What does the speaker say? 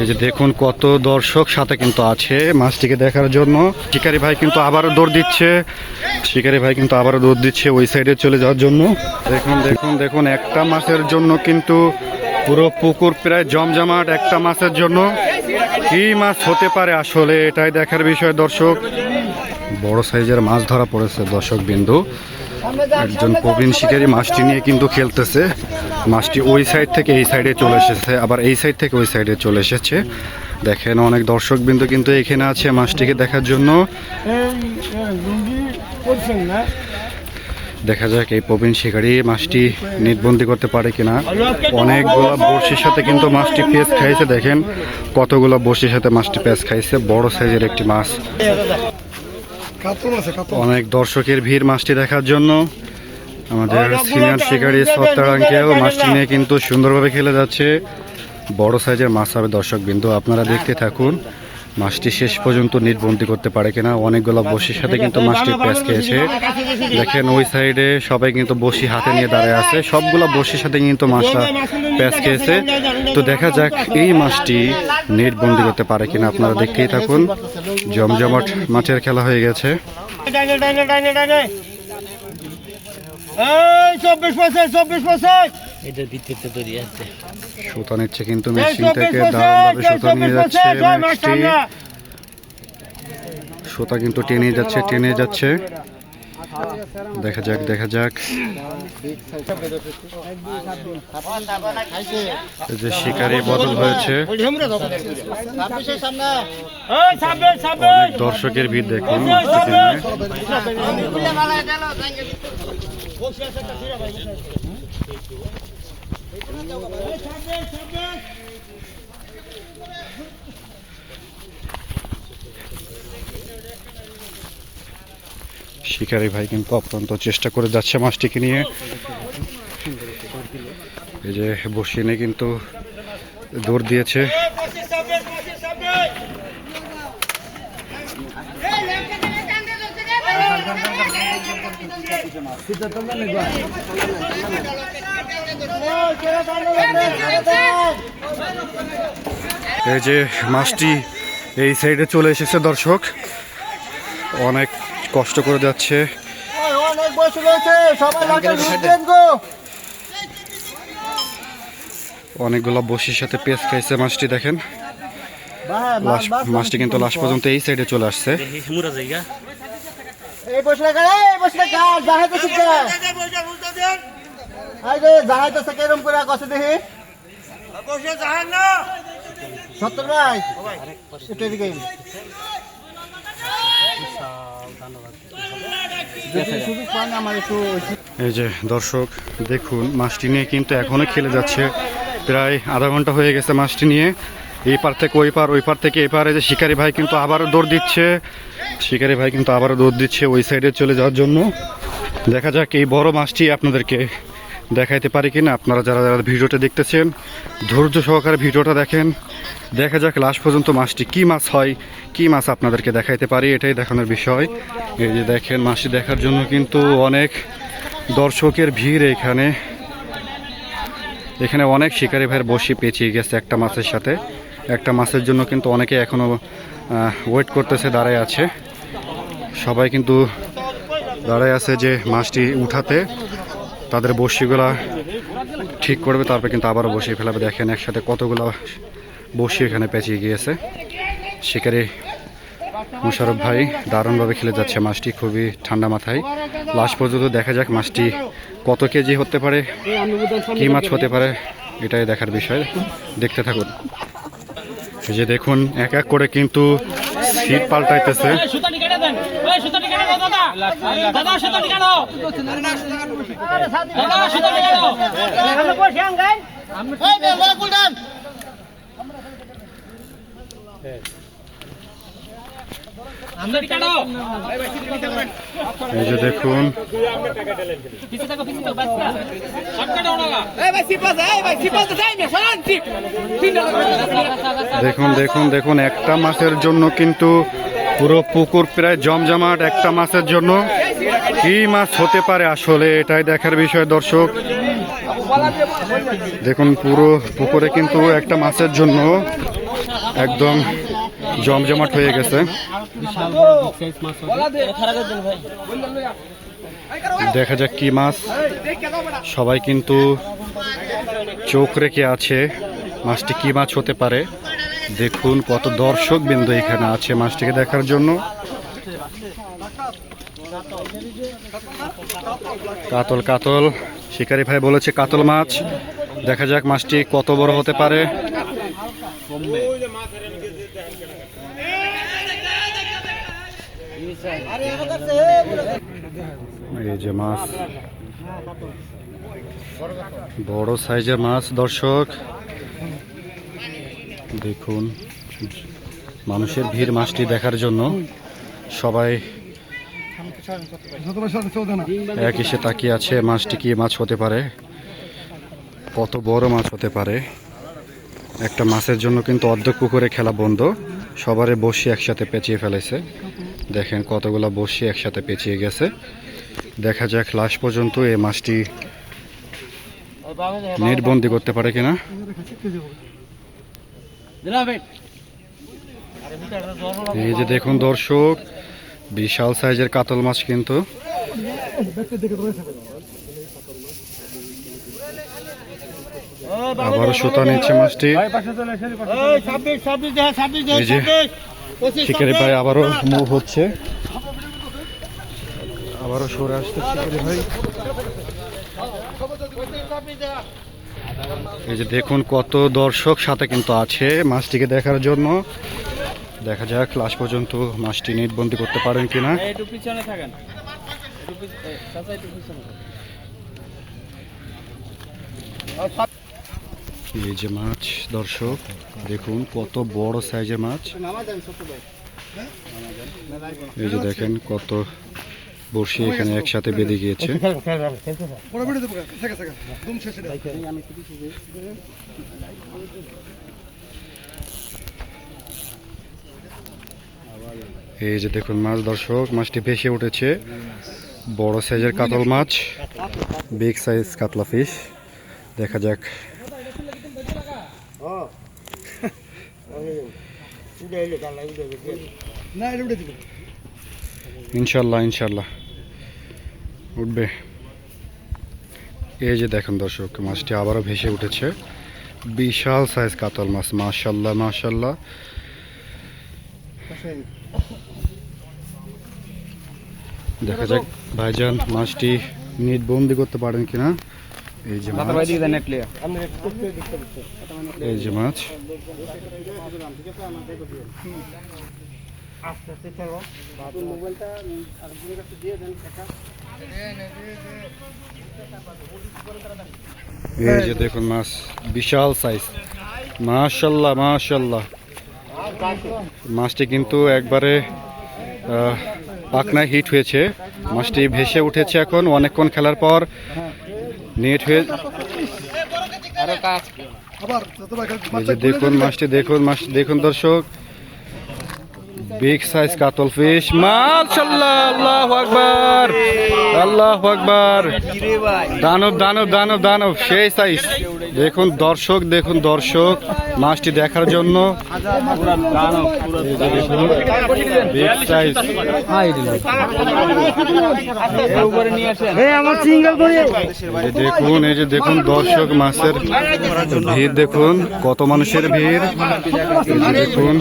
এই যে দেখুন কত দর্শক সাথে কিন্তু আছে মাছটিকে দেখার জন্য। শিকারি ভাই কিন্তু আবারও দৌড় দিচ্ছে। শিকারি ভাই কিন্তু আবারও দৌড় দিচ্ছে ওই সাইডে চলে যাওয়ার জন্য। দেখুন দেখুন দেখুন, একটা মাছের জন্য কিন্তু পুরো পুকুর প্রায় জমজমাট একটা মাছের জন্য। কি মাছ হতে পারে আসলে, এটাই দেখার বিষয় দর্শক। বড় সাইজের মাছ ধরা পড়েছে দর্শক বিন্দু একজন প্রবীণ শিকারী মাছটি নিয়ে কিন্তু খেলতেছে। মাছটি ওই সাইড থেকে এই সাইডে চলে এসেছে, আবার এই সাইড থেকে ওই সাইডে চলে এসেছে। দেখেন অনেক দর্শক বিন্দু কিন্তু এখানে আছে মাছটিকে দেখার জন্য। দেখা যাক এই প্রবীণ শিকারী মাছটি নিটবন্দি করতে পারে কিনা। অনেকগুলো বড়শির সাথে কিন্তু মাছটি পেঁচ খাইছে, দেখেন। কতগুলো বড়শির সাথে মাছটি পেঁচ খাইছে, বড় সাইজের একটি মাছ। অনেক দর্শকের ভিড় মাছটি দেখার জন্য। আমাদের সিনিয়র শিকারি সত্তার আঙ্কেল মাছটি নিয়ে কিন্তু সুন্দরভাবে খেলে যাচ্ছে। বড় সাইজের মাছ হবে দর্শক বিন্দু আপনারা দেখতে থাকুন। মাছটি শেষ পর্যন্ত নিটবন্দি করতে পারে কিনা, অনেকগুলো বসির সাথে কিন্তু মাছটি প্যাঁচ খেয়েছে। দেখেন ওই সাইডে সবাই কিন্তু বসি হাতে নিয়ে দাঁড়ায় আছে, সবগুলো বসির সাথে কিন্তু মাছটা প্যাঁচ খেয়েছে। তো দেখা যাক এই মাছটি নিটবন্দি করতে পারে কিনা, আপনারা দেখতেই থাকুন। জমজমাট মাছের খেলা হয়ে গেছে। এই চব্বিশ চব্বিশ পঁচিশ। এটার ভিত্তিতে তৈরি আছে। সুতা নিচ্ছে কিন্তু মেশিন থেকে দারুণভাবে সুতা নিয়ে যাচ্ছে সুতা কিন্তু টেনে যাচ্ছে টেনে যাচ্ছে। দেখা যাক দেখা যাক। এই যে শিকারি বদল হয়েছে। দর্শকের ভিড় দেখুন। শিকারি ভাই কিন্তু অত্যন্ত চেষ্টা করে যাচ্ছে মাছটিকে নিয়ে। এই যে বসিয়ে কিন্তু দৌড় দিয়েছে। এই যে মাছটি এই সাইডে চলে এসেছে দর্শক। অনেক কষ্ট করে যাচ্ছে। অনেকগুলো বসির সাথে পেস খাইছে মাছটি, দেখেন। মাছটি কিন্তু লাশ পর্যন্ত এই সাইডে চলে আসছে। এই বসে রাখা এই বসে রাখা জাহাজ তো শিখতে আই রে জাহাজ তো কেরম করে দেখি। বসে না। সত্তর ভাই এদিকে একটু এই যে দর্শক দেখুন মাছটি নিয়ে কিন্তু এখনও খেলে যাচ্ছে। প্রায় আধা ঘণ্টা হয়ে গেছে মাছটি নিয়ে। এই পার থেকে ওই পার ওই পার থেকে এই পারে। যে শিকারি ভাই কিন্তু আবারও দৌড় দিচ্ছে। শিকারি ভাই কিন্তু আবারও দৌড় দিচ্ছে ওই সাইডে চলে যাওয়ার জন্য। দেখা যাক এই বড় মাছটি আপনাদেরকে দেখাইতে পারি কিনা। আপনারা যারা যারা ভিডিওটা দেখতেছেন, ধৈর্য সহকারে ভিডিওটা দেখেন। দেখা যাক লাস্ট পর্যন্ত মাছটি কি মাছ হয়, কি মাছ আপনাদেরকে দেখাইতে পারি, এটাই দেখানোর বিষয়। এই যে দেখেন মাছটি দেখার জন্য কিন্তু অনেক দর্শকের ভিড় এখানে। এখানে অনেক শিকারি ভাইয়ের বসি পেঁচিয়ে গেছে একটা মাছের সাথে। একটা মাছের জন্য কিন্তু অনেকে এখনও ওয়েট করতেছে, দাঁড়ায় আছে। সবাই কিন্তু দাঁড়ায় আছে যে মাছটি উঠাতে। তাদের বসিগুলা ঠিক করবে, তারপর কিন্তু আবারও বসিয়ে ফেলাবে। দেখেন একসাথে কতগুলো বসি এখানে পেঁচিয়ে গিয়েছে। শিকারি মুশারফ ভাই দারুণভাবে খেলে যাচ্ছে মাছটি, খুবই ঠান্ডা মাথায়। লাস্ট পর্যন্ত দেখা যাক মাছটি কত কেজি হতে পারে, কি মাছ হতে পারে, এটাই দেখার বিষয়। দেখতে থাকুন। এই যে দেখুন এক এক করে কিন্তু সিট পাল্টাইতেছে। আমরা এই যে দেখুন। দেখুন দেখুন দেখুন একটা মাছের জন্য কিন্তু পুরো পুকুর প্রায় জমজমাট একটা মাছের জন্য। কি মাছ হতে পারে আসলে এটাই দেখার বিষয় দর্শক। দেখুন পুরো পুকুরে কিন্তু একটা মাছের জন্য একদম জমজমাট হয়ে গেছে। দেখা যাক কি মাছ। সবাই কিন্তু চোখ রেখে আছে মাছটি কি মাছ হতে পারে। দেখুন কত দর্শক বিন্দু এখানে আছে মাছটিকে দেখার জন্য। কাতল কাতল। শিকারি ভাই বলেছে কাতল মাছ। দেখা যাক মাছটি কত বড় হতে পারে। এই যে মাছ। বড় সাইজের মাছ, দর্শক। দেখুন, মানুষের ভিড় মাছটি দেখার জন্য সবাই এক এসে তাকিয়ে আছে, মাছটি কি মাছ হতে পারে? কত বড় মাছ হতে পারে? একটা মাছের জন্য কিন্তু অর্ধেক পুকুরে খেলা বন্ধ। সবারে বসে একসাথে পেঁচিয়ে ফেলেছে দেখেন কতগুলো বসে একসাথে পেঁচিয়ে গেছে। দেখা যাক লাস্ট পর্যন্ত এই মাছটি নেট বন্দি করতে পারে কিনা। এই যে দেখুন দর্শক, বিশাল সাইজের কাতল মাছ কিন্তু। আবারও সুতা নিচ্ছে মাছটি। শিকারি ভাই আবারও মুভ হচ্ছে। আবারও সরে আসতে শিকারি ভাই। এই যে দেখুন কত দর্শক সাথে কিন্তু আছে মাছটিকে দেখার জন্য। দেখা যাক লাস্ট পর্যন্ত মাছটি নেটবন্দি করতে পারেন কিনা। থাকেন একটু পিছ- এ, চাচা একটু পিছনে থাকেন। এই যে মাছ, দর্শক, দেখুন কত বড় সাইজের মাছ। এই যে দেখেন কত বসে এখানে একসাথে বেঁধে গিয়েছে। এই যে দেখুন মাছ, দর্শক, মাছটি ভেসে উঠেছে। বড় সাইজের কাতল মাছ বিগ সাইজ কাতলা ফিশ দেখা যাক ইনশাল্লাহ ইনশাল্লাহ। উঠবে। এই যে দেখেন দর্শক, মাছটি আবারও ভেসে উঠেছে। বিশাল সাইজ কাতল মাছ, মাশাল্লাহ মাশাল্লাহ। দেখা যাক ভাইজান মাছটি নিট বন্দি করতে পারেন কিনা। এই যে মাছ। এই যে মাছ। এই যে দেখুন মাছ বিশাল সাইজ মাশাল্লাহ মাশাল্লাহ। মাছটি কিন্তু একবারে আহ, পাখনায় হিট হয়েছে। মাছটি ভেসে উঠেছে এখন। অনেকক্ষণ খেলার পর নেট হয়ে দেখুন মাছটি দেখুন মাছটি দেখুন দর্শক। বিগ সাইজ কাতল ফিশ মাশাল্লাহ আল্লাহ আকবার। আল্লাহ আকবার। দানব দানব দানব দানব। সেই সাইজ দেখুন দর্শক দেখুন দর্শক, মাছটি দেখার জন্য। দেখুন, এই যে দেখুন দর্শক, মাছের ভিড় দেখুন, কত মানুষের ভিড়। দেখুন।